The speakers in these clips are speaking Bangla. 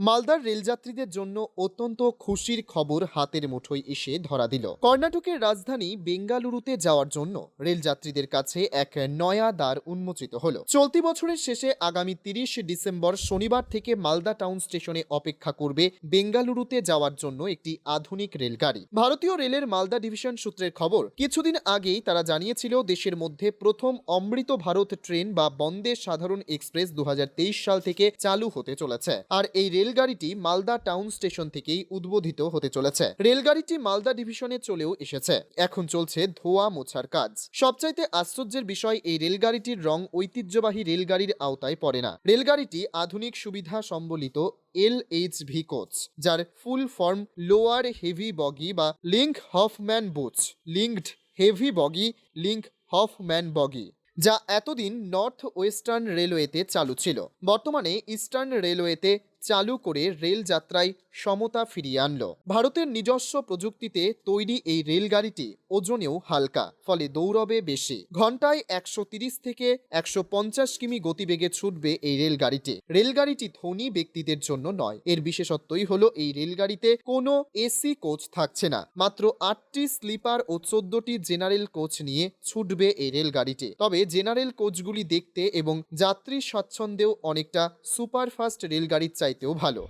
মালদার রেলযাত্রীদের জন্য অত্যন্ত খুশির খবর হাতের মুঠোয় এসে ধরা দিল। কর্ণাটকের রাজধানী বেঙ্গালুরুতে যাওয়ার জন্য রেলযাত্রীদের কাছে এক নয়া দ্বার উন্মোচিত হল। চলতি বছরের শেষে আগামী তিরিশ ডিসেম্বর শনিবার থেকে মালদা টাউন স্টেশনে অপেক্ষা করবে বেঙ্গালুরুতে যাওয়ার জন্য একটি আধুনিক রেলগাড়ি। ভারতীয় রেলের মালদা ডিভিশন সূত্রের খবর, কিছুদিন আগেই তারা জানিয়েছিল দেশের মধ্যে প্রথম অমৃত ভারত ট্রেন বা বন্দে সাধারণ এক্সপ্রেস দু হাজার তেইশ সাল থেকে চালু হতে চলেছে। আর এই রেলগাড়িটি মালদা টাউন স্টেশন থেকেই উদ্বোধিত হতে চলেছে। রেলগাড়িটি মালদা ডিভিশনে চলেও এসেছে। এখন চলছে ধোয়া মোছার কাজ। সবচাইতে আশ্চর্যের বিষয়, এই রেলগাড়িটির রং ঐতিহ্যবাহী রেলগাড়ির আওতায় পড়ে না। রেলগাড়িটি আধুনিক সুবিধা সম্বলিত এল এইচ ভি কোচ, যার full form lower heavy bogie বা Linke Hofmann Busch linked heavy bogie, Linke Hofmann bogie, যা এতদিন নর্থ ওয়েস্টার্ন রেলওয়েতে চালু ছিল। বর্তমানে ইস্টার্ন রেলওয়েতে চালু করে রেল যাত্রায় সমতা ফিরিয়ে আনল। ভারতের নিজস্ব প্রযুক্তিতে তৈরি এই রেলগাড়িটি ওজনেও হালকা, ফলে দৌড়বে বেশি। ঘন্টায় একশো থেকে একশো পঞ্চাশ কিমি গতিবেগে ছুটবে এই রেলগাড়িটি। রেলগাড়িটি ধনী ব্যক্তিদের জন্য নয়, এর বিশেষত্বই হলো এই রেলগাড়িতে কোনো এসি কোচ থাকছে না। মাত্র আটটি স্লিপার ও চোদ্দটি জেনারেল কোচ নিয়ে ছুটবে এই রেলগাড়িটি। তবে জেনারেল কোচগুলি দেখতে এবং যাত্রী স্বাচ্ছন্দ্যেও অনেকটা সুপারফাস্ট রেলগাড়ির চাইতেও ভালো।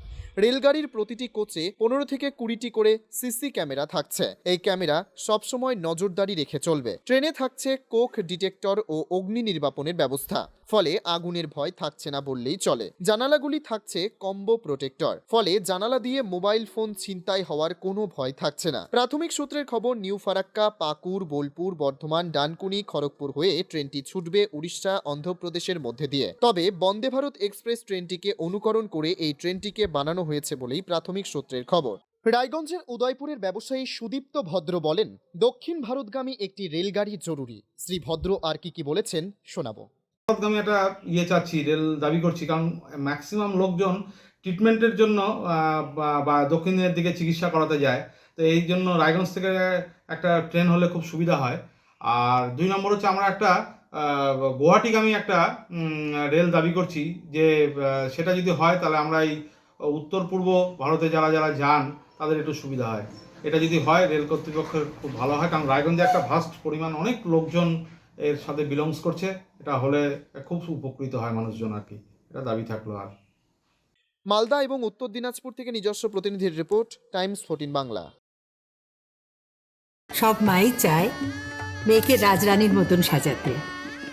রেলগাড়ির প্রতিটি কোচে পনেরো থেকে কুড়িটি করে সিসি ক্যামেরা থাকছে। এই ক্যামেরা সবসময় নজরদারি রেখে চলবে। ট্রেনে থাকছে কোক ডিটেক্টর ও অগ্নি নির্বাপনের ব্যবস্থা। ফলে আগুনের ভয় থাকছে না বললেই চলে। জানালাগুলি থাকছে কম্বো প্রোটেক্টর। ফলে জানালা দিয়ে মোবাইল ফোন ছিনতাই হওয়ার কোনো ভয় থাকছে না। প্রাথমিক সূত্রের খবর, নিউ ফারাক্কা, পাকুর, বোলপুর, বর্ধমান, ডানকুনি, খড়গপুর হয়ে ট্রেনটি ছুটবে উড়িষ্যা, অন্ধ্রপ্রদেশের মধ্যে দিয়ে। তবে বন্দে ভারত এক্সপ্রেস ট্রেনটিকে অনুকরণ করে এই ট্রেনটিকে বানানো হয়েছে বলেই প্রাথমিক সূত্রের খবর। রায়গঞ্জের উদয়পুরের ব্যবসায়ী সুদীপ্ত ভদ্র বলেন, দক্ষিণ ভারতগামী একটি রেলগাড়ি জরুরি। শ্রী ভদ্র আর কি কি বলেছেন, শোনাবো। আমি একটা ইয়ে চাচ্ছি, রেল দাবি করছি, কারণ ম্যাক্সিমাম লোকজন ট্রিটমেন্টের জন্য বা- দক্ষিণের দিকে চিকিৎসা করাতে যায়। তো এই জন্য রায়গঞ্জ থেকে একটা ট্রেন হলে খুব সুবিধা হয়। আর দুই নম্বর হচ্ছে আমরা একটা গুয়াহাটিগামী একটা রেল দাবি করছি যে সেটা যদি হয় তাহলে আমরা এই উত্তর পূর্ব ভারতে যারা যারা যান তাদের একটু সুবিধা হয়। এটা যদি হয় রেল কর্তৃপক্ষের খুব ভালো হয় কারণ রায়গঞ্জে একটা ভাস্ট পরিমাণ অনেক লোকজন এর সাথে বিলংস করছে এটা হলে খুব উপকৃত হয় মানুষজন আর কি। এটা দাবি থাকল আর। মালদা এবং উত্তর দিনাজপুর থেকে নিজস্ব প্রতিনিধির রিপোর্ট টাইমস ফোর্টিন বাংলা। সব মাই চায় মেয়েকে রাজরানীর মতন সাজাতে।